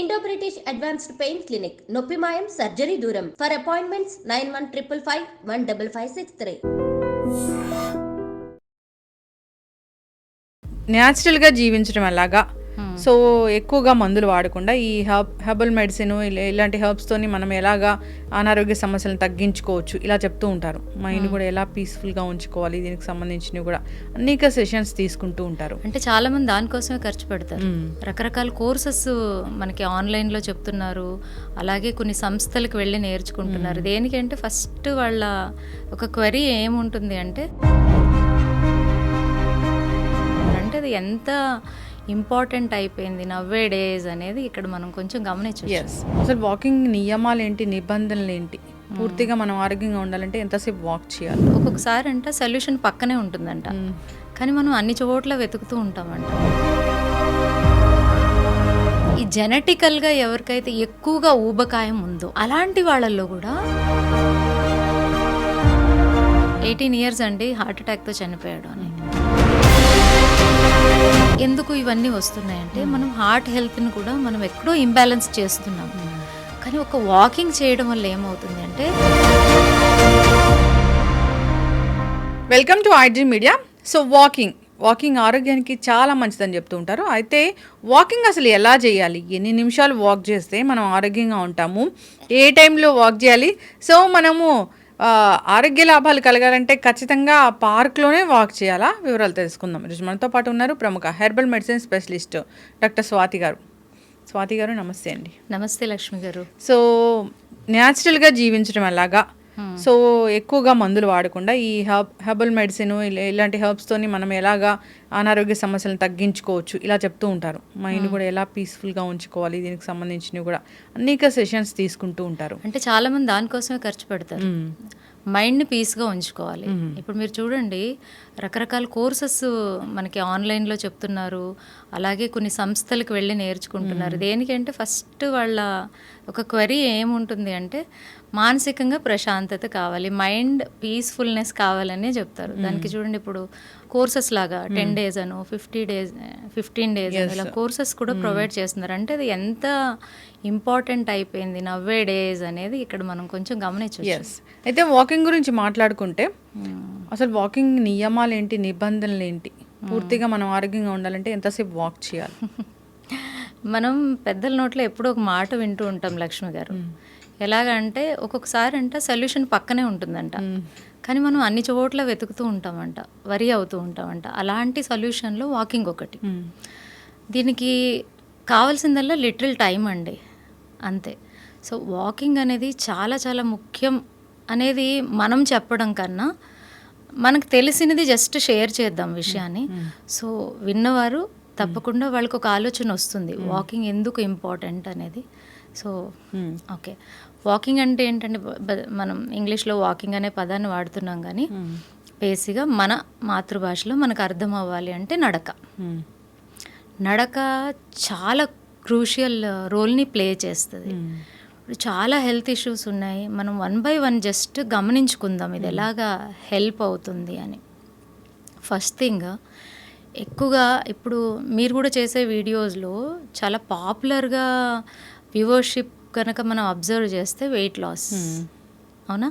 Indo British advanced pain clinic నొప్పి మాయం surgery దూరం. For appointments nine one triple five one double five six three న్యాచురల్గా జీవించడం ఎలాగా? సో ఎక్కువగా మందులు వాడకుండా ఈ హర్బ్ హెర్బల్ మెడిసిన్ ఇలా ఇలాంటి హెర్బ్స్తోని మనం ఎలాగా అనారోగ్య సమస్యలను తగ్గించుకోవచ్చు ఇలా చెప్తూ ఉంటారు. మైండ్ కూడా ఎలా పీస్ఫుల్గా ఉంచుకోవాలి దీనికి సంబంధించినవి కూడా అనేక సెషన్స్ తీసుకుంటూ ఉంటారు. అంటే చాలా మంది దానికోసమే ఖర్చు పెడతారు. రకరకాల కోర్సెస్ మనకి ఆన్లైన్లో చెప్తున్నారు. అలాగే కొన్ని సంస్థలకు వెళ్ళి నేర్చుకుంటున్నారు. దేనికంటే ఫస్ట్ వాళ్ళ ఒక క్వరీ ఏముంటుంది అంటే అంటే అది ఎంత ఇంపార్టెంట్ అయిపోయింది నవ్వే డేస్ అనేది ఇక్కడ మనం కొంచెం గమనించవచ్చు. అసలు వాకింగ్ నియమాలు ఏంటి నిబంధనలు ఏంటి పూర్తిగా మనం ఆరోగ్యంగా ఉండాలంటే ఎంతసేపు వాక్ చేయాలి? ఒక్కొక్కసారి అంట సొల్యూషన్ పక్కనే ఉంటుందంట. కానీ మనం అన్ని చోట్ల వెతుకుతూ ఉంటామంట. ఈ జెనెటికల్గా ఎవరికైతే ఎక్కువగా ఊబకాయం ఉందో అలాంటి వాళ్ళల్లో కూడా ఎయిటీన్ ఇయర్స్ అండి హార్ట్ అటాక్తో చనిపోయాడు అని. ఎందుకు ఇవన్నీ వస్తున్నాయంటే మనం హార్ట్ హెల్త్ని కూడా మనం ఎక్కడో ఇంబ్యాలెన్స్ చేస్తున్నాం. కానీ ఒక వాకింగ్ చేయడం వల్ల ఏమవుతుంది అంటే welcome to IG media so walking walking ఆరోగ్యానికి చాలా మంచిదని చెప్తూ ఉంటారు. అయితే వాకింగ్ అసలు ఎలా చేయాలి? ఎన్ని నిమిషాలు వాక్ చేస్తే మనం ఆరోగ్యంగా ఉంటాము? ఏ టైంలో వాక్ చేయాలి? సో మనము ఆరోగ్య లాభాలు కలగాలంటే ఖచ్చితంగా ఆ పార్క్లోనే వాక్ చేయాలా? వివరాలు తెలుసుకుందాం. ఈరోజు మనతో పాటు ఉన్నారు ప్రముఖ herbal medicine specialist doctor Swathi గారు. స్వాతి గారు నమస్తే అండి. నమస్తే లక్ష్మి గారు. సో న్యాచురల్గా జీవించడం ఎలాగా? సో ఎక్కువగా మందులు వాడకుండా ఈ హర్బ్ హెర్బల్ మెడిసిన్ ఇలా ఇలాంటి హెర్బ్స్తోని మనం ఎలాగా అనారోగ్య సమస్యలను తగ్గించుకోవచ్చు ఇలా చెప్తూ ఉంటారు. మైండ్ కూడా ఎలా పీస్ఫుల్గా ఉంచుకోవాలి దీనికి సంబంధించినవి కూడా అనేక సెషన్స్ తీసుకుంటూ ఉంటారు. అంటే చాలా మంది దానికోసమే ఖర్చు పెడతారు. మైండ్ని పీస్గా ఉంచుకోవాలి. ఇప్పుడు మీరు చూడండి రకరకాల కోర్సెస్ మనకి ఆన్లైన్లో చెప్తున్నారు. అలాగే కొన్ని సంస్థలకు వెళ్ళి నేర్చుకుంటున్నారు. దేనికంటే ఫస్ట్ వాళ్ళ ఒక క్వరీ ఏముంటుంది అంటే మానసికంగా ప్రశాంతత కావాలి మైండ్ పీస్ఫుల్నెస్ కావాలనే చెప్తారు. దానికి చూడండి ఇప్పుడు కోర్సెస్ లాగా టెన్ డేస్ అను ఫిఫ్టీ డేస్ ఫిఫ్టీన్ డేస్ ఇలా కోర్సెస్ కూడా ప్రొవైడ్ చేస్తున్నారు. అంటే అది ఎంత ఇంపార్టెంట్ అయిపోయింది నవ్వే డేస్ అనేది ఇక్కడ మనం కొంచెం గమనించవచ్చు. ఎస్ అయితే వాకింగ్ గురించి మాట్లాడుకుంటే అసలు వాకింగ్ నియమాలు ఏంటి నిబంధనలు ఏంటి పూర్తిగా మనం ఆరోగ్యంగా ఉండాలంటే ఎంతసేపు వాక్ చేయాలి? మనం పెద్దల నోట్లో ఎప్పుడూ ఒక మాట వింటూ ఉంటాం లక్ష్మి గారు. ఎలాగంటే ఒక్కొక్కసారి అంట సొల్యూషన్ పక్కనే ఉంటుందంట. కానీ మనం అన్ని చోట్ల వెతుకుతూ ఉంటామంట వరి అవుతూ ఉంటామంట. అలాంటి సొల్యూషన్లో వాకింగ్ ఒకటి. దీనికి కావాల్సిందల్లా లిటిల్ టైం అండి. అంతే. సో వాకింగ్ అనేది చాలా చాలా ముఖ్యం అనేది మనం చెప్పడం కన్నా మనకు తెలిసినది జస్ట్ షేర్ చేద్దాం విషయాన్ని. సో విన్నవారు తప్పకుండా వాళ్ళకి ఒక ఆలోచన వస్తుంది. వాకింగ్ ఎందుకు ఇంపార్టెంట్ అనేది. సో. ఓకే. వాకింగ్ అంటే ఏంటంటే మనం ఇంగ్లీష్లో వాకింగ్ అనే పదాన్ని వాడుతున్నాం కానీ బేసిక్గా మన మాతృభాషలో మనకు అర్థం అవ్వాలి అంటే నడక. మ్మ్. నడక చాలా క్రూషియల్ రోల్ని ప్లే చేస్తుంది. ఇప్పుడు చాలా హెల్త్ ఇష్యూస్ ఉన్నాయి. మనం వన్ బై వన్ జస్ట్ గమనించుకుందాం ఇది ఎలాగా హెల్ప్ అవుతుంది అని. ఫస్ట్ థింగ్ ఎక్కువగా ఇప్పుడు మీరు కూడా చేసే వీడియోస్లో చాలా పాపులర్గా వ్యూవర్షిప్ కనుక మనం అబ్జర్వ్ చేస్తే వెయిట్ లాస్ అవునా?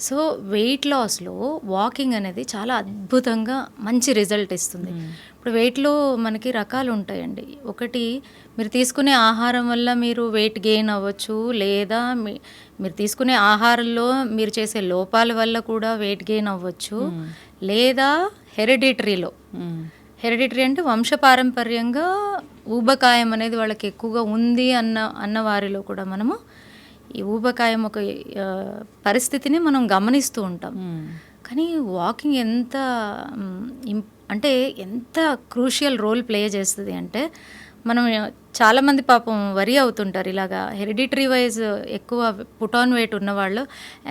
సో వెయిట్ లాస్లో వాకింగ్ అనేది చాలా అద్భుతంగా మంచి రిజల్ట్ ఇస్తుంది. ఇప్పుడు వెయిట్లో మనకి రకాలు ఉంటాయండి. ఒకటి మీరు తీసుకునే ఆహారం వల్ల మీరు వెయిట్ గెయిన్ అవ్వచ్చు లేదా మీ మీరు తీసుకునే ఆహారంలో మీరు చేసే లోపాల వల్ల కూడా వెయిట్ గెయిన్ అవ్వచ్చు లేదా హెరిడిటరీలో. హెరిడిటరీ అంటే వంశపారంపర్యంగా ఊబకాయం అనేది వాళ్ళకి ఎక్కువగా ఉంది అన్న అన్న వారిలో కూడా మనము ఈ ఊబకాయం ఒక పరిస్థితిని మనం గమనిస్తూ ఉంటాం. కానీ వాకింగ్ ఎంత అంటే ఎంత క్రూషియల్ రోల్ ప్లే చేస్తుంది అంటే మనం చాలామంది పాపం వరి అవుతుంటారు. ఇలాగా హెరిడిటరీ వైజ్ ఎక్కువ పుటాన్ వెయిట్ ఉన్నవాళ్ళు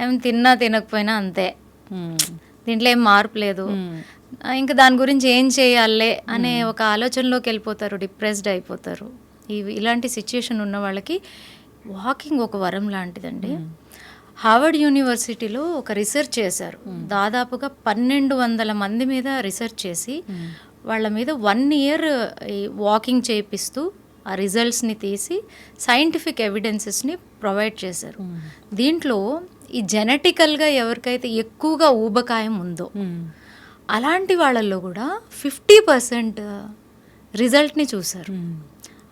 ఏం తిన్నా తినకపోయినా అంతే. దీంట్లో ఏం మార్పు లేదు. ఇంకా దాని గురించి ఏం చేయాలే అనే ఒక ఆలోచనలోకి వెళ్ళిపోతారు డిప్రెస్డ్ అయిపోతారు. ఇవి ఇలాంటి సిచ్యుయేషన్ ఉన్న వాళ్ళకి వాకింగ్ ఒక వరం లాంటిదండి. హార్వర్డ్ యూనివర్సిటీలో ఒక రీసెర్చ్ చేశారు. దాదాపుగా పన్నెండు వందల మంది మీద రీసెర్చ్ చేసి వాళ్ళ మీద వన్ ఇయర్ వాకింగ్ చేపిస్తూ ఆ రిజల్ట్స్ని తీసి సైంటిఫిక్ ఎవిడెన్సెస్ని ప్రొవైడ్ చేశారు. దీంట్లో ఈ జెనెటికల్గా ఎవరికైతే ఎక్కువగా ఊబకాయం ఉందో అలాంటి వాళ్ళల్లో కూడా ఫిఫ్టీ పర్సెంట్ రిజల్ట్ని చూశారు.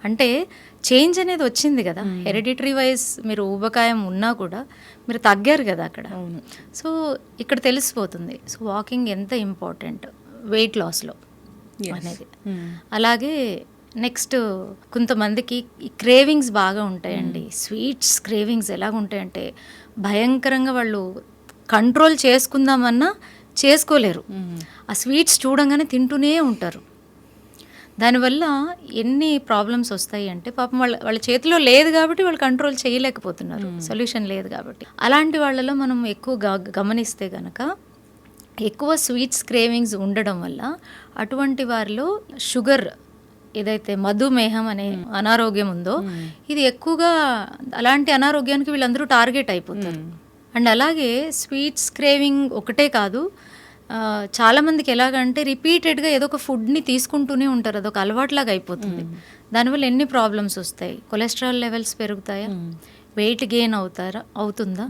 అంటే చేంజ్ అనేది వచ్చింది కదా. హెరిడిటరీ వైజ్ మీరు ఊబకాయం ఉన్నా కూడా మీరు తగ్గారు కదా అక్కడ. సో ఇక్కడ తెలిసిపోతుంది. సో వాకింగ్ ఎంత ఇంపార్టెంట్? వెయిట్ లాస్లో అనేది. అలాగే నెక్స్ట్ కొంతమందికి క్రేవింగ్స్ బాగా ఉంటాయండి. స్వీట్స్ క్రేవింగ్స్ ఎలాగ ఉంటాయంటే భయంకరంగా వాళ్ళు కంట్రోల్ చేసుకుందామన్నా చేసుకోలేరు. ఆ స్వీట్స్ చూడంగానే తింటూనే ఉంటారు. దానివల్ల ఎన్ని ప్రాబ్లమ్స్ వస్తాయి అంటే పాపం వాళ్ళ వాళ్ళ చేతిలో లేదు కాబట్టి వాళ్ళు కంట్రోల్ చేయలేకపోతున్నారు. సొల్యూషన్ లేదు కాబట్టి. అలాంటి వాళ్ళలో మనం ఎక్కువ గమనిస్తే గనక ఎక్కువ స్వీట్స్ క్రేవింగ్స్ ఉండడం వల్ల అటువంటి వారిలో షుగర్ ఏదైతే మధుమేహం అనే అనారోగ్యం ఉందో ఇది ఎక్కువగా అలాంటి అనారోగ్యానికి వీళ్ళందరూ టార్గెట్ అయిపోతారు. అండ్ అలాగే స్వీట్స్ క్రేవింగ్ ఒకటే కాదు ఆ, చాలా మందికి ఎలాగంటే రిపీటెడ్గా ఏదో ఒక ఫుడ్ని తీసుకుంటూనే ఉంటారు అదొక అలవాట్లాగా అయిపోతుంది. దానివల్ల ఎన్ని ప్రాబ్లమ్స్ వస్తాయి? కొలెస్ట్రాల్ లెవెల్స్ పెరుగుతాయా? వెయిట్ గెయిన్ అవుతారా? అవుతుందా?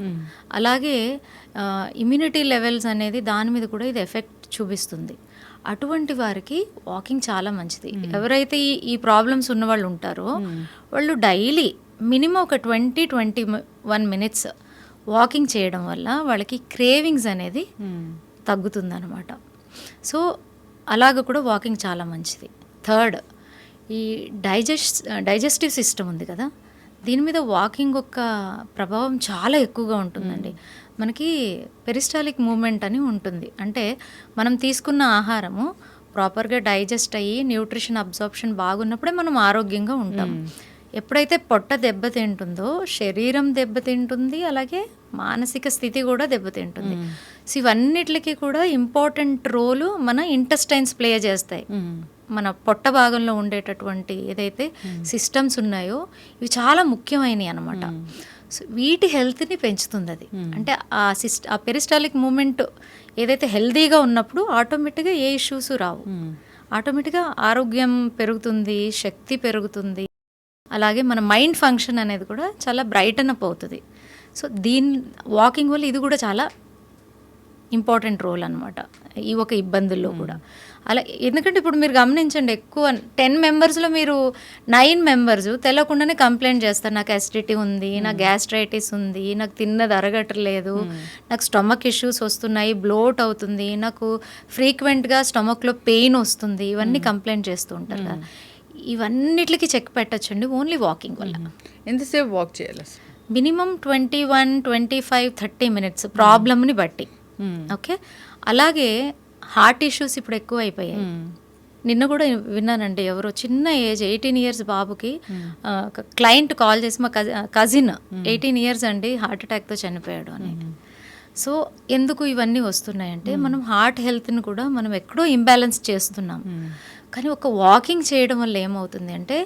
అలాగే ఇమ్యూనిటీ లెవెల్స్ అనేది దాని మీద కూడా ఇది ఎఫెక్ట్ చూపిస్తుంది. అటువంటి వారికి వాకింగ్ చాలా మంచిది. ఎవరైతే ఈ ఈ ప్రాబ్లమ్స్ ఉన్న వాళ్ళు ఉంటారో వాళ్ళు డైలీ మినిమం ఒక twenty twenty one minutes walking చేయడం వల్ల వాళ్ళకి క్రేవింగ్స్ అనేది తగ్గుతుందన్నమాట. సో అలాగ కూడా వాకింగ్ చాలా మంచిది. థర్డ్ ఈ డైజెస్ట్ డైజెస్టివ్ సిస్టమ్ ఉంది కదా దీని మీద వాకింగ్ యొక్క ప్రభావం చాలా ఎక్కువగా ఉంటుందండి. మనకి పెరిస్టాలిక్ మూమెంట్ అని ఉంటుంది. అంటే మనం తీసుకున్న ఆహారము ప్రాపర్గా డైజెస్ట్ అయ్యి న్యూట్రిషన్ అబ్జార్ప్షన్ బాగున్నప్పుడే మనం ఆరోగ్యంగా ఉంటాం ఎప్పుడైతే పొట్ట దెబ్బతింటుందో శరీరం దెబ్బతింటుంది అలాగే మానసిక స్థితి కూడా దెబ్బతింటుంది సో ఇవన్నిటికి కూడా ఇంపార్టెంట్ రోలు మన ఇంటెస్టైన్స్ ప్లే చేస్తాయి. మన పొట్ట భాగంలో ఉండేటటువంటి ఏదైతే సిస్టమ్స్ ఉన్నాయో ఇవి చాలా ముఖ్యమైనవి అనమాట సో వీటి హెల్త్ని పెంచుతుంది అది అంటే ఆ సిస్ట్ ఆ పెరిస్టాలిక్ మూమెంట్ ఏదైతే హెల్దీగా ఉన్నప్పుడు ఆటోమేటిక్గా ఏ ఇష్యూస్ రావు. ఆటోమేటిక్గా ఆరోగ్యం పెరుగుతుంది శక్తి పెరుగుతుంది. అలాగే మన మైండ్ ఫంక్షన్ అనేది కూడా చాలా బ్రైటన్ అప్ అవుతుంది. సో దీని వాకింగ్ వల్ల ఇది కూడా చాలా ఇంపార్టెంట్ రోల్ అనమాట ఈ ఒక ఇబ్బందుల్లో కూడా. అలా ఎందుకంటే ఇప్పుడు మీరు గమనించండి ఎక్కువ టెన్ మెంబర్స్లో మీరు నైన్ మెంబర్స్ తెలియకుండానే కంప్లైంట్ చేస్తారు నాకు అసిడిటీ ఉంది నాకు గ్యాస్ట్రైటిస్ ఉంది నాకు తిన్నది అరగట్లేదు నాకు స్టమక్ ఇష్యూస్ వస్తున్నాయి బ్లోట్ అవుతుంది నాకు ఫ్రీక్వెంట్గా స్టమక్లో పెయిన్ వస్తుంది ఇవన్నీ కంప్లైంట్ చేస్తూ ఉంటారు కదా. ఇవన్నిటికి చెక్ పెట్టచ్చండి ఓన్లీ వాకింగ్ వల్ల. ఎంతసేపు వాక్ చేయాలి? Minimum twenty one twenty five thirty minutes ప్రాబ్లమ్ని బట్టి. ఓకే? అలాగే హార్ట్ ఇష్యూస్ ఇప్పుడు ఎక్కువ అయిపోయాయి నిన్న కూడా విన్నానండి ఎవరో చిన్న ఏజ్ ఎయిటీన్ ఇయర్స్ బాబుకి క్లయింట్ కాల్ చేసి మా కజిన్ ఎయిటీన్ ఇయర్స్ అండి హార్ట్ అటాక్తో చనిపోయాడు అని. సో ఎందుకు ఇవన్నీ వస్తున్నాయంటే మనం హార్ట్ హెల్త్ని కూడా మనం ఎక్కడో ఇంబ్యాలెన్స్ చేస్తున్నాం. కానీ ఒక వాకింగ్ చేయడం వల్ల ఏమవుతుంది అంటే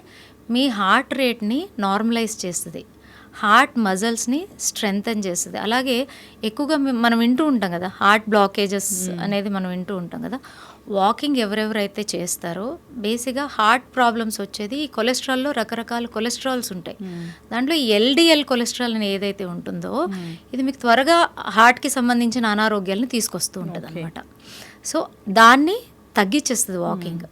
మీ హార్ట్ రేట్ని నార్మలైజ్ చేస్తుంది. హార్ట్ మజల్స్ని స్ట్రెంగ్తన్ చేస్తుంది. అలాగే ఎక్కువగా మనం వింటూ ఉంటాం కదా హార్ట్ బ్లాకేజెస్ అనేది మనం వింటూ ఉంటాం కదా వాకింగ్ ఎవరెవరైతే చేస్తారో బేసిక్గా హార్ట్ ప్రాబ్లమ్స్ వచ్చేది ఈ కొలెస్ట్రాల్లో రకరకాల కొలెస్ట్రాల్స్ ఉంటాయి. దాంట్లో ఎల్డిఎల్ కొలెస్ట్రాల్ అని ఏదైతే ఉంటుందో ఇది మీకు త్వరగా హార్ట్కి సంబంధించిన అనారోగ్యాలను తీసుకొస్తూ ఉంటుంది అనమాట సో దాన్ని తగ్గించేస్తుంది వాకింగ్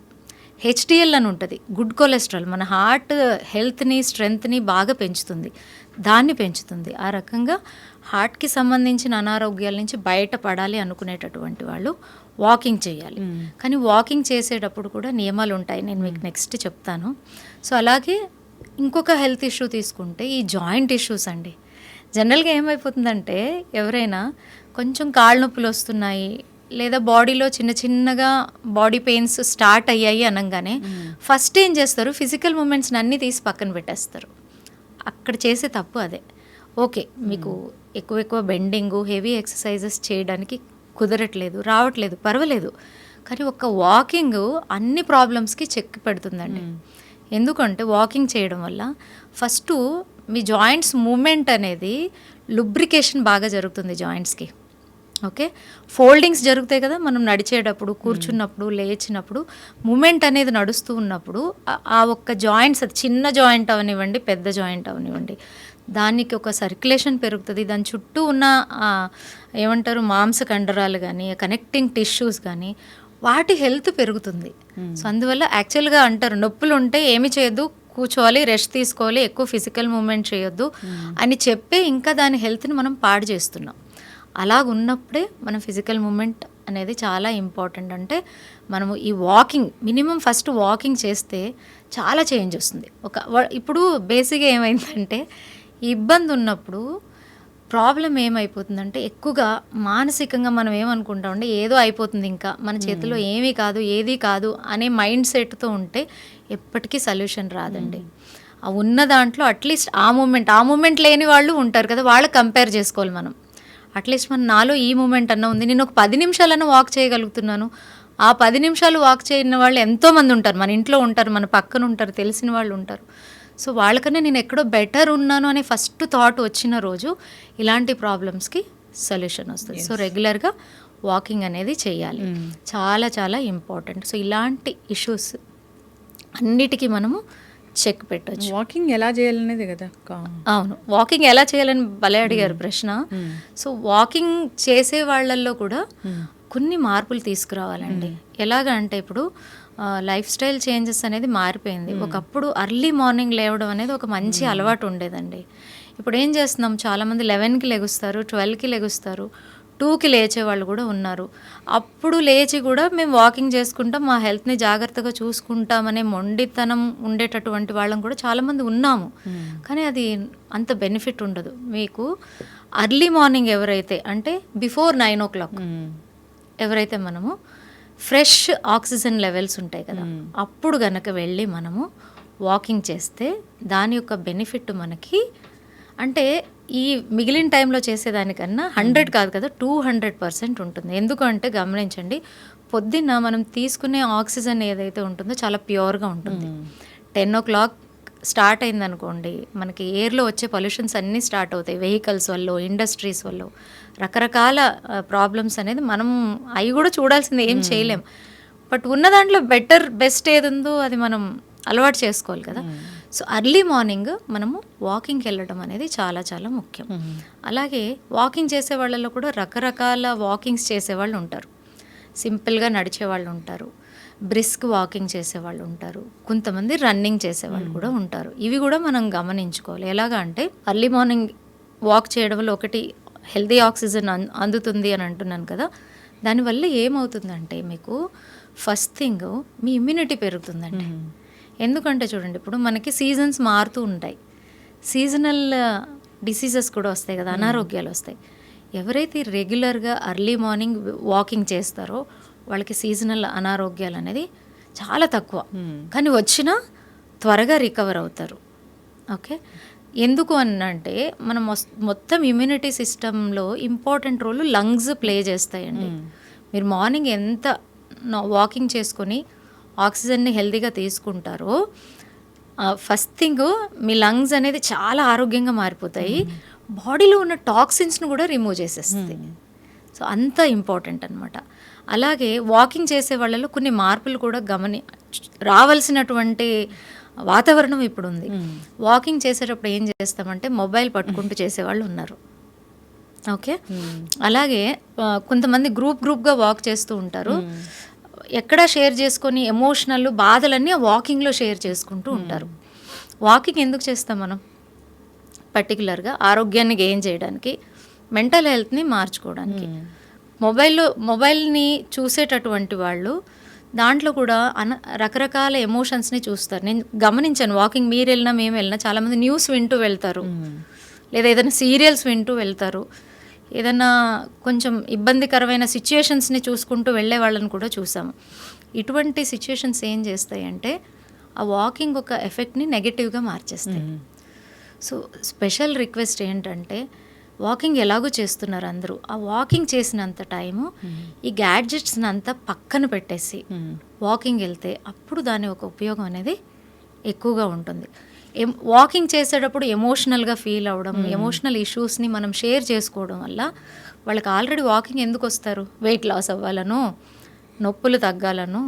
హెచ్డిఎల్ అని ఉంటుంది. గుడ్ కొలెస్ట్రాల్ మన హార్ట్ హెల్త్ని స్ట్రెంగ్త్ని బాగా పెంచుతుంది. దాన్ని పెంచుతుంది. ఆ రకంగా హార్ట్కి సంబంధించిన అనారోగ్యాల నుంచి బయటపడాలి అనుకునేటటువంటి వాళ్ళు వాకింగ్ చేయాలి. కానీ వాకింగ్ చేసేటప్పుడు కూడా నియమాలు ఉంటాయి. నేను మీకు నెక్స్ట్ చెప్తాను. సో అలాగే ఇంకొక హెల్త్ ఇష్యూ తీసుకుంటే ఈ జాయింట్ ఇష్యూస్ అండి. జనరల్గా ఏమైపోతుందంటే ఎవరైనా కొంచెం కాళ్ళ నొప్పులు వస్తున్నాయి లేదా బాడీలో చిన్న చిన్నగా బాడీ పెయిన్స్ స్టార్ట్ అయ్యాయి అనగానే ఫస్ట్ ఏం చేస్తారు? ఫిజికల్ మూమెంట్స్ని అన్నీ తీసి పక్కన పెట్టేస్తారు. అక్కడ చేసే తప్పు అదే. ఓకే మీకు ఎక్కువ ఎక్కువ బెండింగ్ హెవీ ఎక్సర్సైజెస్ చేయడానికి కుదరట్లేదు రావట్లేదు పర్వాలేదు. కానీ ఒక వాకింగ్ అన్ని ప్రాబ్లమ్స్కి చెక్ పెడుతుందండి. ఎందుకంటే వాకింగ్ చేయడం వల్ల ఫస్ట్ మీ జాయింట్స్ మూమెంట్ అనేది లుబ్రికేషన్ బాగా జరుగుతుంది జాయింట్స్కి. ఓకే? ఫోల్డింగ్స్ జరుగుతాయి కదా మనం నడిచేటప్పుడు కూర్చున్నప్పుడు లేచినప్పుడు మూమెంట్ అనేది నడుస్తూ ఉన్నప్పుడు ఆ- ఒక్క జాయింట్స్ అది చిన్న జాయింట్ అవనివ్వండి పెద్ద జాయింట్ అవనివ్వండి దానికి ఒక సర్క్యులేషన్ పెరుగుతుంది. దాని చుట్టూ ఉన్న ఏమంటారు మాంస కండరాలు కానీ కనెక్టింగ్ టిష్యూస్ కానీ వాటి హెల్త్ పెరుగుతుంది. సో అందువల్ల యాక్చువల్గా అంటారు నొప్పులు ఉంటే ఏమి చేయొద్దు కూర్చోవాలి రెస్ట్ తీసుకోవాలి ఎక్కువ ఫిజికల్ మూమెంట్ చేయొద్దు అని చెప్పే ఇంకా దాని హెల్త్ని మనం పాడు చేస్తున్నాం. అలాగ ఉన్నప్పుడే మన ఫిజికల్ మూమెంట్ అనేది చాలా ఇంపార్టెంట్. అంటే మనము ఈ వాకింగ్ మినిమం ఫస్ట్ వాకింగ్ చేస్తే చాలా చేంజ్ వస్తుంది. ఒక ఇప్పుడు బేసిక్గా ఏమైందంటే ఈ ఇబ్బంది ఉన్నప్పుడు ప్రాబ్లం ఏమైపోతుందంటే ఎక్కువగా మానసికంగా మనం ఏమనుకుంటామంటే ఏదో అయిపోతుంది ఇంకా మన చేతిలో ఏమీ కాదు ఏది కాదు అనే మైండ్ సెట్తో ఉంటే ఎప్పటికీ సొల్యూషన్ రాదండి. ఆ ఉన్న దాంట్లో అట్లీస్ట్ ఆ మూమెంట్ ఆ మూమెంట్ లేని వాళ్ళు ఉంటారు కదా వాళ్ళు కంపేర్ చేసుకోవాలి మనం. అట్లీస్ట్ మన నాలో ఈ మూమెంట్ అన్న ఉంది. నేను ఒక పది నిమిషాలన్నా వాక్ చేయగలుగుతున్నాను. ఆ పది నిమిషాలు వాక్ చేయని వాళ్ళు ఎంతోమంది ఉంటారు. మన ఇంట్లో ఉంటారు మన పక్కన ఉంటారు తెలిసిన వాళ్ళు ఉంటారు. సో వాళ్ళకన్నా నేను ఎక్కడో బెటర్ ఉన్నాను అనే ఫస్ట్ థాట్ వచ్చిన రోజు ఇలాంటి ప్రాబ్లమ్స్కి సొల్యూషన్ వస్తుంది. సో రెగ్యులర్గా వాకింగ్ అనేది చేయాలి. చాలా చాలా ఇంపార్టెంట్ సో ఇలాంటి ఇష్యూస్ అన్నిటికీ మనము చెక్ పెట్టొచ్చు. వాకింగ్ ఎలా చేయాలనేది కదా అవును. వాకింగ్ ఎలా చేయాలని భలే అడిగారు ప్రశ్న. సో వాకింగ్ చేసే వాళ్ళల్లో కూడా కొన్ని మార్పులు తీసుకురావాలండి. ఎలాగ అంటే ఇప్పుడు లైఫ్ స్టైల్ చేంజెస్ అనేది మారిపోయింది. ఒకప్పుడు అర్లీ మార్నింగ్ లేవడం అనేది ఒక మంచి అలవాటు ఉండేదండి. ఇప్పుడు ఏం చేస్తున్నాం? చాలామంది లెవెన్కి లెగుస్తారు ట్వెల్వ్కి లెగుస్తారు. టూకి లేచే వాళ్ళు కూడా ఉన్నారు. అప్పుడు లేచి కూడా మేము వాకింగ్ చేసుకుంటాం మా హెల్త్ని జాగ్రత్తగా చూసుకుంటామనే మొండితనం ఉండేటటువంటి వాళ్ళం కూడా చాలామంది ఉన్నాము. కానీ అది అంత బెనిఫిట్ ఉండదు. మీకు అర్లీ మార్నింగ్ ఎవరైతే అంటే బిఫోర్ నైన్ ఓ క్లాక్. ఎవరైతే మనము ఫ్రెష్ ఆక్సిజన్ లెవెల్స్ ఉంటాయి కదా అప్పుడు గనక వెళ్ళి మనము వాకింగ్ చేస్తే దాని యొక్క బెనిఫిట్ మనకి అంటే ఈ మిగిలిన టైంలో చేసేదానికన్నా హండ్రెడ్ కాదు కదా టూ హండ్రెడ్ పర్సెంట్ ఉంటుంది. ఎందుకంటే గమనించండి పొద్దున్న మనం తీసుకునే ఆక్సిజన్ ఏదైతే ఉంటుందో చాలా ప్యూర్గా ఉంటుంది. టెన్ ఓ క్లాక్ స్టార్ట్ అయిందనుకోండి మనకి ఎయిర్లో వచ్చే పొల్యూషన్స్ అన్నీ స్టార్ట్ అవుతాయి. వెహికల్స్ వల్ల ఇండస్ట్రీస్ వల్ల. రకరకాల ప్రాబ్లమ్స్ అనేది మనం అవి కూడా చూడాల్సింది ఏం చేయలేం. బట్ ఉన్న దాంట్లో బెటర్ బెస్ట్ ఏది ఉందో అది మనం అలవాటు చేసుకోవాలి కదా. సో అర్లీ మార్నింగ్ మనము వాకింగ్కి వెళ్ళడం అనేది చాలా చాలా ముఖ్యం. అలాగే వాకింగ్ చేసే వాళ్ళలో కూడా రకరకాల వాకింగ్స్ చేసేవాళ్ళు ఉంటారు. సింపుల్గా నడిచే వాళ్ళు ఉంటారు. బ్రిస్క్ వాకింగ్ చేసేవాళ్ళు ఉంటారు. కొంతమంది రన్నింగ్ చేసేవాళ్ళు కూడా ఉంటారు. ఇవి కూడా మనం గమనించుకోవాలి. ఎలాగా అంటే అర్లీ మార్నింగ్ వాక్ చేయడం వల్ల ఒకటి హెల్దీ ఆక్సిజన్ అందుతుంది అని అంటున్నాను కదా. దానివల్ల ఏమవుతుందంటే మీకు ఫస్ట్ థింగ్ మీ ఇమ్యూనిటీ పెరుగుతుందండి. ఎందుకంటే చూడండి ఇప్పుడు మనకి సీజన్స్ మారుతూ ఉంటాయి. సీజనల్ డిసీజెస్ కూడా వస్తాయి కదా అనారోగ్యాలు వస్తాయి. ఎవరైతే రెగ్యులర్గా అర్లీ మార్నింగ్ వాకింగ్ చేస్తారో వాళ్ళకి సీజనల్ అనారోగ్యాలు అనేది చాలా తక్కువ. కానీ వచ్చినా త్వరగా రికవర్ అవుతారు. ఓకే ఎందుకు అని అంటే మనం మొత్తం ఇమ్యూనిటీ సిస్టంలో ఇంపార్టెంట్ రోల్ లంగ్స్ ప్లే చేస్తాయండి. మీరు మార్నింగ్ ఎంత వాకింగ్ చేసుకొని ఆక్సిజన్ని హెల్తీగా తీసుకుంటారో ఫస్ట్ థింగ్ మీ లంగ్స్ అనేది చాలా ఆరోగ్యంగా మారిపోతాయి. బాడీలో ఉన్న టాక్సిన్స్ను కూడా రిమూవ్ చేసేస్తుంది సో అంత ఇంపార్టెంట్ అనమాట అలాగే వాకింగ్ చేసే వాళ్ళలో కొన్ని మార్పులు కూడా గమని రావాల్సినటువంటి వాతావరణం ఇప్పుడు ఉంది వాకింగ్ చేసేటప్పుడు ఏం చేస్తామంటే మొబైల్ పట్టుకుంటూ చేసేవాళ్ళు ఉన్నారు. ఓకే అలాగే కొంతమంది గ్రూప్ గ్రూప్గా వాక్ చేస్తూ ఉంటారు. ఎక్కడ షేర్ చేసుకొని ఎమోషనల్ బాధలన్నీ వాకింగ్లో షేర్ చేసుకుంటూ ఉంటారు. వాకింగ్ ఎందుకు చేస్తాం మనం? పర్టికులర్గా ఆరోగ్యాన్ని గెయిన్ చేయడానికి మెంటల్ హెల్త్ని మార్చుకోవడానికి. మొబైల్లో మొబైల్ని చూసేటటువంటి వాళ్ళు దాంట్లో కూడా అన రకరకాల ఎమోషన్స్ని చూస్తారు. నేను గమనించాను వాకింగ్ మీరు వెళ్ళినా మేము వెళ్ళినా చాలామంది న్యూస్ వింటూ వెళ్తారు. లేదా ఏదైనా సీరియల్స్ వింటూ వెళ్తారు. ఏదైనా కొంచెం ఇబ్బందికరమైన సిచ్యుయేషన్స్ని చూసుకుంటూ వెళ్ళే వాళ్ళని కూడా చూసాము. ఇటువంటి సిచ్యుయేషన్స్ ఏం చేస్తాయంటే ఆ వాకింగ్ ఒక ఎఫెక్ట్ని నెగటివ్గా మార్చేస్తాయి. సో స్పెషల్ రిక్వెస్ట్ ఏంటంటే వాకింగ్ ఎలాగో చేస్తున్నారు అందరూ. ఆ వాకింగ్ చేసినంత టైము ఈ గ్యాడ్జెట్స్ని అంతా పక్కన పెట్టేసి వాకింగ్ వెళ్తే అప్పుడు దాని ఒక ఉపయోగం అనేది ఎక్కువగా ఉంటుంది. వాకింగ్ చేసేటప్పుడు ఎమోషనల్గా ఫీల్ అవ్వడం ఎమోషనల్ ఇష్యూస్ని మనం షేర్ చేసుకోవడం వల్ల వాళ్ళకి ఆల్రెడీ వాకింగ్ ఎందుకు వస్తారు? వెయిట్ లాస్ అవ్వాలనో నొప్పులు తగ్గాలనో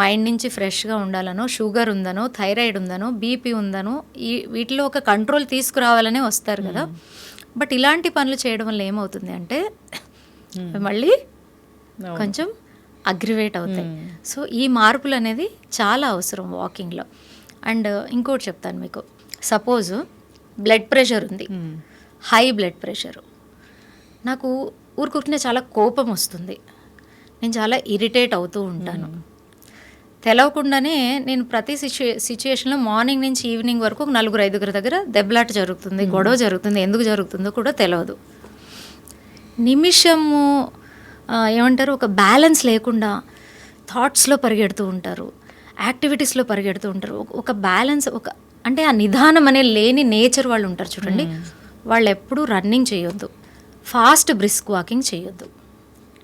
మైండ్ నుంచి ఫ్రెష్గా ఉండాలనో షుగర్ ఉందనో థైరాయిడ్ ఉందనో బీపీ ఉందనో ఈ వీటిలో ఒక కంట్రోల్ తీసుకురావాలనే వస్తారు కదా. బట్ ఇలాంటి పనులు చేయడం వల్ల ఏమవుతుంది అంటే మళ్ళీ కొంచెం అగ్రివేట్ అవుతాయి. సో ఈ మార్పులు అనేది చాలా అవసరం వాకింగ్లో అండ్ ఇంకోటి చెప్తాను మీకు. సపోజ్ బ్లడ్ ప్రెషర్ ఉంది. High blood pressure. నాకు ఊరుకుంటే చాలా కోపం వస్తుంది. నేను చాలా ఇరిటేట్ అవుతూ ఉంటాను. తెలవకుండానే నేను ప్రతి సిచ్యు సిచ్యుయేషన్లో మార్నింగ్ నుంచి ఈవినింగ్ వరకు నలుగురు ఐదుగురు దగ్గర దెబ్బలాట జరుగుతుంది గొడవ జరుగుతుంది ఎందుకు జరుగుతుందో కూడా తెలియదు నిమిషము ఏమంటారు ఒక బ్యాలెన్స్ లేకుండా థాట్స్లో పరిగెడుతూ ఉంటారు. యాక్టివిటీస్లో పరిగెడుతూ ఉంటారు. ఒక- బ్యాలెన్స్ ఒక అంటే ఆ నిదానం అనే లేని నేచర్ వాళ్ళు ఉంటారు చూడండి. వాళ్ళు ఎప్పుడూ రన్నింగ్ చేయొద్దు. ఫాస్ట్ బ్రిస్క్ వాకింగ్ చేయొద్దు.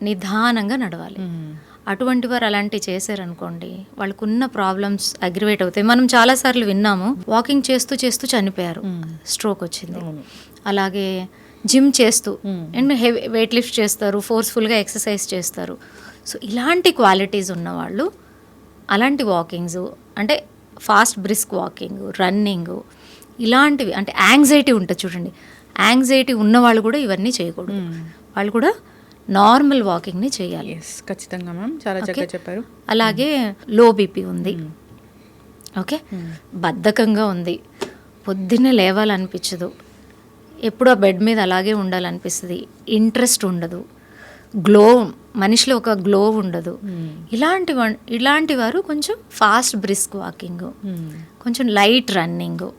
నిదానంగా నడవాలి. అటువంటి వారు అలాంటివి చేశారనుకోండి వాళ్ళకున్న ప్రాబ్లమ్స్ అగ్రివేట్ అవుతాయి. మనం చాలాసార్లు విన్నాము వాకింగ్ చేస్తూ చేస్తూ చనిపోయారు. స్ట్రోక్ వచ్చింది. అలాగే జిమ్ చేస్తూ అండ్ హెవీ వెయిట్ లిఫ్ట్ చేస్తారు ఫోర్స్ఫుల్గా ఎక్సర్సైజ్ చేస్తారు. సో ఇలాంటి క్వాలిటీస్ ఉన్నవాళ్ళు అలాంటి వాకింగ్స్ అంటే ఫాస్ట్ బ్రిస్క్ వాకింగ్ రన్నింగ్ ఇలాంటివి అంటే యాంగ్జైటీ ఉంటుంది చూడండి. యాంగ్జైటీ ఉన్న వాళ్ళు కూడా ఇవన్నీ చేయకూడదు. వాళ్ళు కూడా నార్మల్ వాకింగ్ని చేయాలి. ఖచ్చితంగా మ్యామ్. చాలా చక్కగా చెప్పారు. అలాగే లో బీపీ ఉంది. ఓకే? బద్ధకంగా ఉంది. పొద్దున్నే లేవాలనిపించదు. ఎప్పుడు ఆ బెడ్ మీద అలాగే ఉండాలనిపిస్తుంది. ఇంట్రెస్ట్ ఉండదు. గ్లో మనిషిలో ఒక గ్లో ఉండదు. ఇలాంటి వన్- ఇలాంటి వారు కొంచెం ఫాస్ట్ బ్రిస్క్ వాకింగ్ కొంచెం లైట్ రన్నింగ్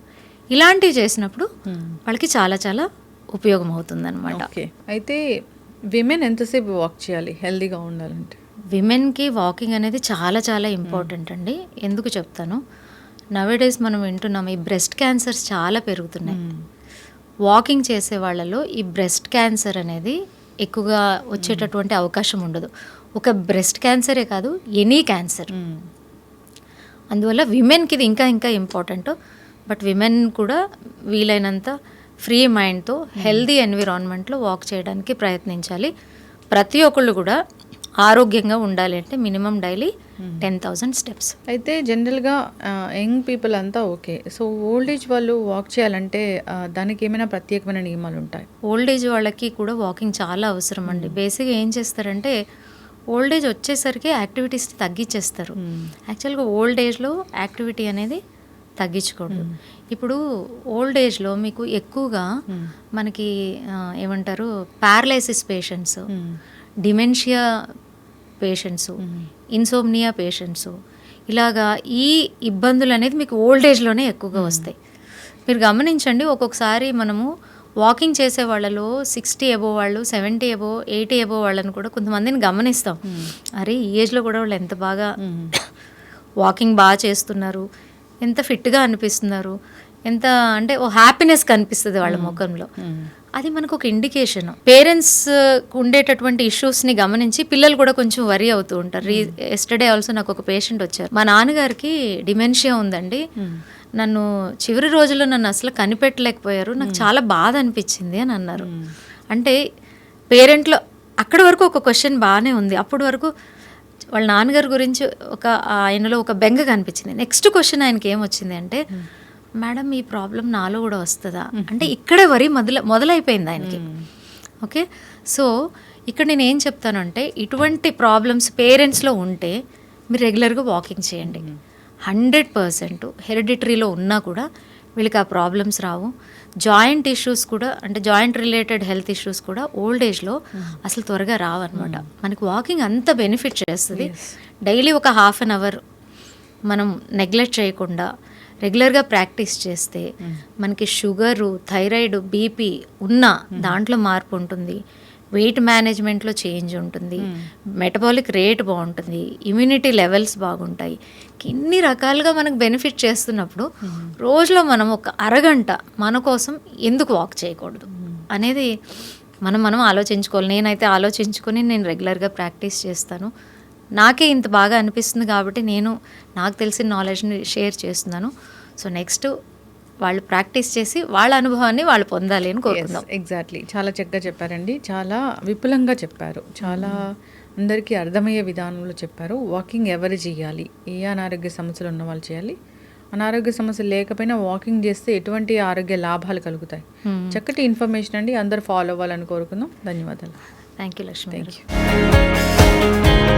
ఇలాంటివి చేసినప్పుడు వాళ్ళకి చాలా చాలా ఉపయోగం అవుతుంది అనమాట అయితే విమెన్ ఎంతసేపు వాక్ చేయాలి? హెల్దీగా ఉండాలంటే? విమెన్కి వాకింగ్ అనేది చాలా చాలా ఇంపార్టెంట్ అండి. ఎందుకు చెప్తాను? నవేడేస్ మనం వింటున్నాం ఈ బ్రెస్ట్ క్యాన్సర్స్ చాలా పెరుగుతున్నాయి. వాకింగ్ చేసే వాళ్ళలో ఈ బ్రెస్ట్ క్యాన్సర్ అనేది ఎక్కువగా వచ్చేటటువంటి అవకాశం ఉండదు. ఒక బ్రెస్ట్ క్యాన్సరే కాదు ఎనీ క్యాన్సర్. అందువల్ల విమెన్కి ఇది ఇంకా ఇంకా ఇంపార్టెంట్ బట్ విమెన్ కూడా వీలైనంత ఫ్రీ మైండ్తో హెల్దీ ఎన్విరాన్మెంట్లో వాక్ చేయడానికి ప్రయత్నించాలి. ప్రతి ఒక్కళ్ళు కూడా ఆరోగ్యంగా ఉండాలి అంటే minimum daily ten thousand steps అయితే జనరల్గా యంగ్ పీపుల్ అంతా ఓకే. సో ఓల్డ్ ఏజ్ వాళ్ళు వాక్ చేయాలంటే దానికి ఏమైనా ప్రత్యేకమైన నియమాలు ఉంటాయి? ఓల్డ్ ఏజ్ వాళ్ళకి కూడా వాకింగ్ చాలా అవసరం అండి. బేసిక్గా ఏం చేస్తారంటే ఓల్డ్ ఏజ్ వచ్చేసరికి యాక్టివిటీస్ తగ్గించేస్తారు యాక్చువల్గా ఓల్డ్ ఏజ్లో యాక్టివిటీ అనేది తగ్గించకూడదు. ఇప్పుడు ఓల్డ్ ఏజ్లో మీకు ఎక్కువగా మనకి ఆ, ఏమంటారు paralysis patients dementia patients insomnia patients. ఇలాగా ఈ ఇబ్బందులు అనేది మీకు ఓల్డ్ ఏజ్లోనే ఎక్కువగా వస్తాయి. మీరు గమనించండి ఒక్కొక్కసారి మనము వాకింగ్ చేసే వాళ్ళలో సిక్స్టీ ఎబో వాళ్ళు సెవెంటీ ఎబో ఎయిటీ ఎబో వాళ్ళని కూడా కొంతమందిని గమనిస్తాం. అరే ఈ ఏజ్లో కూడా వాళ్ళు ఎంత బాగా వాకింగ్ బాగా చేస్తున్నారు ఎంత ఫిట్గా అనిపిస్తున్నారు ఎంత అంటే ఓ హ్యాపీనెస్ కనిపిస్తుంది వాళ్ళ ముఖంలో. అది మనకు ఒక ఇండికేషన్ పేరెంట్స్ ఉండేటటువంటి ఇష్యూస్ని గమనించి పిల్లలు కూడా కొంచెం వరి అవుతూ ఉంటారు. రీ ఎస్టర్డే ఆల్సో నాకు ఒక పేషెంట్ వచ్చారు. మా నాన్నగారికి డిమెన్షియా ఉందండి. నన్ను చివరి రోజుల్లో నన్ను అసలు కనిపెట్టలేకపోయారు. నాకు చాలా బాధ అనిపించింది అని అన్నారు. అంటే పేరెంట్లో అక్కడి వరకు ఒక క్వశ్చన్ బాగానే ఉంది. అప్పటి వరకు వాళ్ళ నాన్నగారి గురించి ఒక ఆయనలో ఒక బెంగ కనిపించింది. నెక్స్ట్ క్వశ్చన్ ఆయనకి ఏమొచ్చింది అంటే మేడం ఈ ప్రాబ్లం నాలో కూడా వస్తుందా? అంటే ఇక్కడే వరి మొదల మొదలైపోయింది ఆయనకి. ఓకే? సో ఇక్కడ నేను ఏం చెప్తానంటే ఇటువంటి ప్రాబ్లమ్స్ పేరెంట్స్లో ఉంటే మీరు రెగ్యులర్గా వాకింగ్ చేయండి. హండ్రెడ్ పర్సెంట్ హెరిడిటరీలో ఉన్నా కూడా వీళ్ళకి ఆ ప్రాబ్లమ్స్ రావు. జాయింట్ ఇష్యూస్ కూడా అంటే జాయింట్ రిలేటెడ్ హెల్త్ ఇష్యూస్ కూడా ఓల్డ్ ఏజ్లో అసలు త్వరగా రావన్నమాట. మనకి వాకింగ్ అంత బెనిఫిట్ చేస్తుంది. డైలీ ఒక హాఫ్ అన్ అవర్ మనం నెగ్లెక్ట్ చేయకుండా రెగ్యులర్గా ప్రాక్టీస్ చేస్తే మనకి షుగరు థైరాయిడ్ బీపీ ఉన్న దాంట్లో మార్పు ఉంటుంది. వెయిట్ మేనేజ్మెంట్లో చేంజ్ ఉంటుంది. మెటబాలిక్ రేట్ బాగుంటుంది. ఇమ్యూనిటీ లెవెల్స్ బాగుంటాయి. ఇన్ని రకాలుగా మనకు బెనిఫిట్ చేస్తున్నప్పుడు రోజులో మనం ఒక అరగంట మన కోసం ఎందుకు వాక్ చేయకూడదు? అనేది మనం మనం ఆలోచించుకోవాలి. నేనైతే ఆలోచించుకొని నేను రెగ్యులర్గా ప్రాక్టీస్ చేస్తాను. నాకే ఇంత బాగా అనిపిస్తుంది కాబట్టి నేను నాకు తెలిసిన నాలెడ్జ్ని షేర్ చేస్తున్నాను. సో నెక్స్ట్ వాళ్ళు ప్రాక్టీస్ చేసి వాళ్ళ అనుభవాన్ని వాళ్ళు పొందాలి అని కోరుకుందాం. ఎగ్జాక్ట్లీ చాలా చక్కగా చెప్పారండి. చాలా విపులంగా చెప్పారు. చాలా అందరికీ అర్థమయ్యే విధానంలో చెప్పారు. వాకింగ్ ఎవరు చేయాలి? ఏ అనారోగ్య సమస్యలు ఉన్న వాళ్ళు చేయాలి? అనారోగ్య సమస్యలు లేకపోయినా వాకింగ్ చేస్తే ఎటువంటి ఆరోగ్య లాభాలు కలుగుతాయి? చక్కటి ఇన్ఫర్మేషన్ అండి. అందరు ఫాలో అవ్వాలని కోరుకుందాం. ధన్యవాదాలు. Thank you Lakshmi thank you